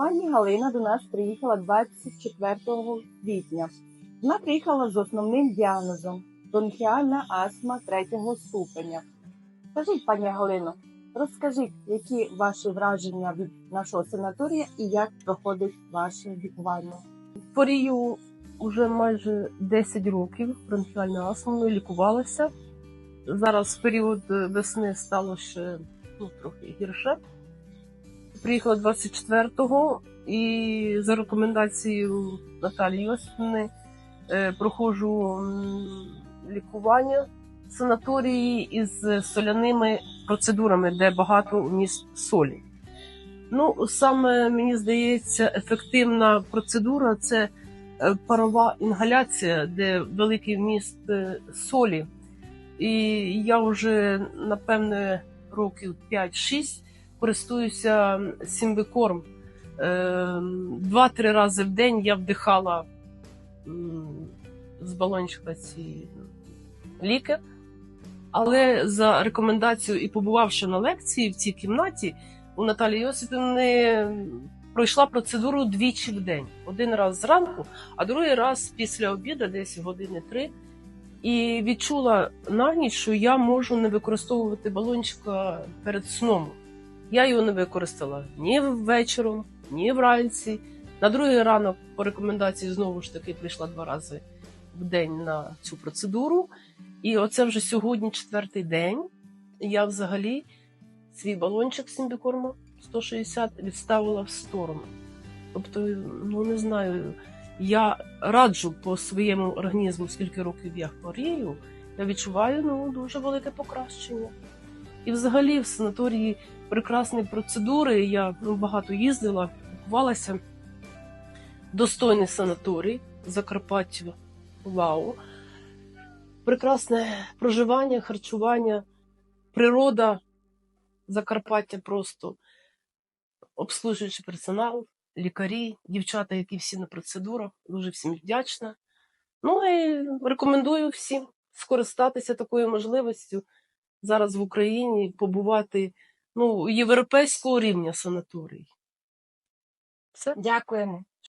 Пані Галина до нас приїхала 24 квітня. Вона приїхала з основним діагнозом бронхіальна астма третього ступеня. Скажіть, пані Галино, розкажіть, які ваші враження від нашого санаторія і як проходить ваше лікування? Хворію вже майже 10 років бронхіальною астмою, лікувалася. Зараз в період весни стало ще ну, трохи гірше. Приїхала 24-го і за рекомендацією Наталії Йосипівни е, проходжу лікування в санаторії із соляними процедурами, де багато міст солі. Ну, саме мені здається, ефективна процедура це е, парова інгаляція, де великий вміст е, солі. І я вже напевне років 5-6 користуюся сімбикорм. Е, Два-три рази в день я вдихала з балончика ці ліки. Але за рекомендацією і побувавши на лекції в цій кімнаті, у Наталії Йосипівни пройшла процедуру двічі в день. Один раз зранку, а другий раз після обіду, десь години три. І відчула на ніч, що я можу не використовувати балончика перед сном. Я його не використала ні вечором, ні вранці. На другий ранок, по рекомендації, знову ж таки прийшла два рази в день на цю процедуру. І оце вже сьогодні четвертий день. Я взагалі свій балончик Сімбікорма 160 відставила в сторону. Тобто, ну не знаю, я раджу по своєму організму, скільки років я хворію, я відчуваю ну, дуже велике покращення. І взагалі в санаторії прекрасні процедури. Я ну, багато їздила, лікувалася. Достойний санаторій Закарпаття. Вау! Прекрасне проживання, харчування, природа Закарпаття просто обслужуючий персонал, лікарі, дівчата, які всі на процедурах. Дуже всім вдячна. Ну і рекомендую всім скористатися такою можливістю зараз в Україні побувати ну, європейського рівня санаторій. Все. Дякуємо.